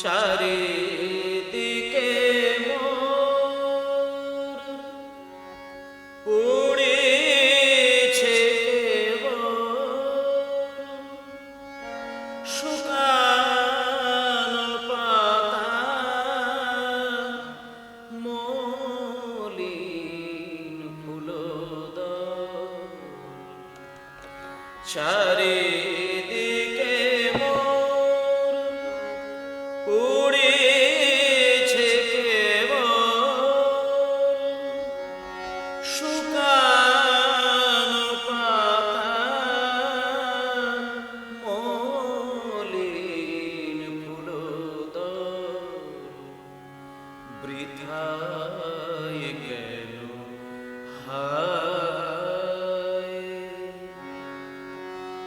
চারিদিকে উড়েছে শুকানো পাতা মলিন ফুলদল চারিদিকে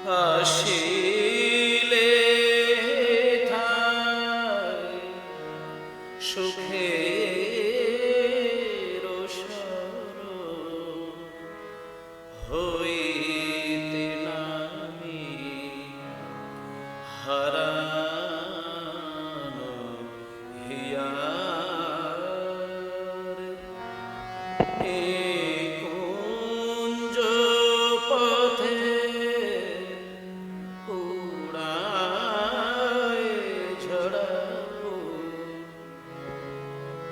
হাসিলে স্মরণ হইতে নামি হারানো হিয়ার।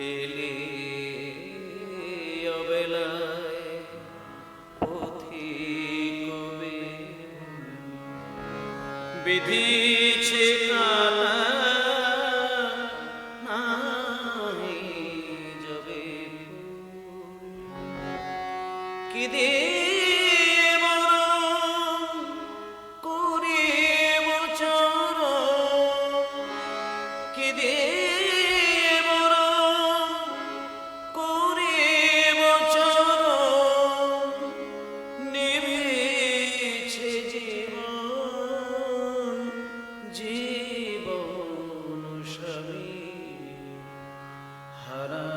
এলে অবেলায় পথিকবে বিধিছে যবে কি দেব Yeah.